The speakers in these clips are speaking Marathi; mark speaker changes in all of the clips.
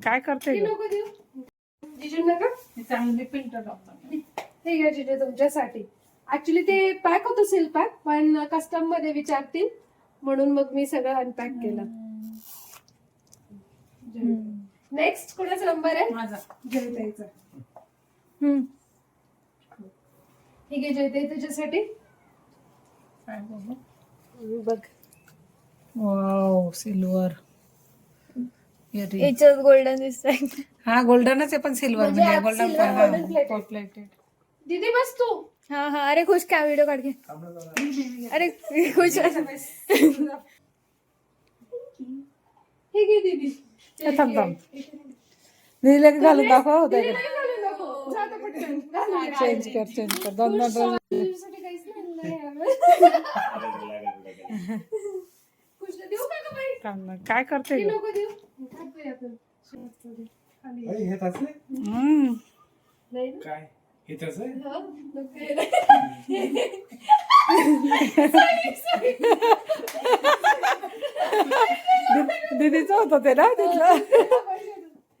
Speaker 1: काय करते
Speaker 2: ती
Speaker 1: ग?
Speaker 2: नको देऊ जिजू नका
Speaker 1: चांगली पिंट टाकतो
Speaker 2: हे घ्या जिजू तुमच्यासाठी ऍक्च्युली ते पॅक होतं सील पॅक पण कस्टममध्ये विचारतील म्हणून मग मी सगळं अनपॅक केलं नेक्स्ट कोणाचा नंबर आहे
Speaker 1: माझा
Speaker 2: जयताईचा
Speaker 3: हम्म.
Speaker 2: ठीक आहे जयताई तुझ्यासाठी
Speaker 1: बघ वाव सिल्वर
Speaker 3: याच्यात गोल्डन दिसतंय
Speaker 1: हा गोल्डनच आहे पण सिल्वर
Speaker 2: म्हणजे
Speaker 1: गोल्डन. प्लेटेड
Speaker 2: दीदी बस तू।
Speaker 3: हा हा अरे खुश काय व्हिडिओ काढ घे अरे खुश
Speaker 2: हे। घे दीदी।
Speaker 1: थांब थांब दिले घालून दाखवा होता. चेंज कर चेंज कर दोन दोन काय करते
Speaker 4: हे? काय?
Speaker 1: दीदीचं होतं ते ना तिथलं?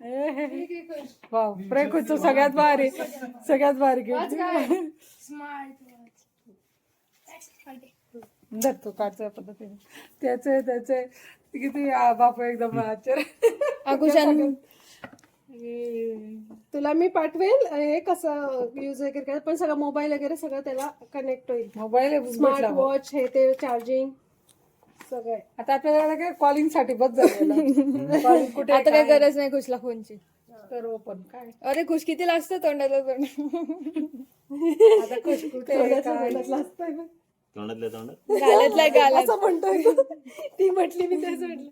Speaker 1: प्रेकुचं सगळ्यात भारी सगळ्यात भारी
Speaker 2: वाच
Speaker 1: गिफ्ट
Speaker 2: काय?
Speaker 1: धर तू काढच्या पद्धतीने त्याचे त्याचे किती बाप एकदम आश्चर्य.
Speaker 3: आकुशान
Speaker 2: तुला मी पाठवेल हे कसं युज वगैरे करायचं पण सगळं मोबाईल वगैरे सगळं त्याला कनेक्ट होईल.
Speaker 1: मोबाईल
Speaker 2: स्मार्ट वॉच हे ते चार्जिंग सगळं
Speaker 1: आता आपल्याला काय कॉलिंगसाठी बस कुठे
Speaker 3: आता
Speaker 1: काय
Speaker 3: गरज नाही खुशला फोनची.
Speaker 1: सर्व पण काय?
Speaker 3: अरे खुश किती लागतं तोंडाला तोंड
Speaker 1: आता कश कुठे काय?
Speaker 4: तोंडातल्या तोंडात?
Speaker 3: गालातला गालात.
Speaker 2: असं म्हणतोय. ती म्हटली मी तेच म्हटलं.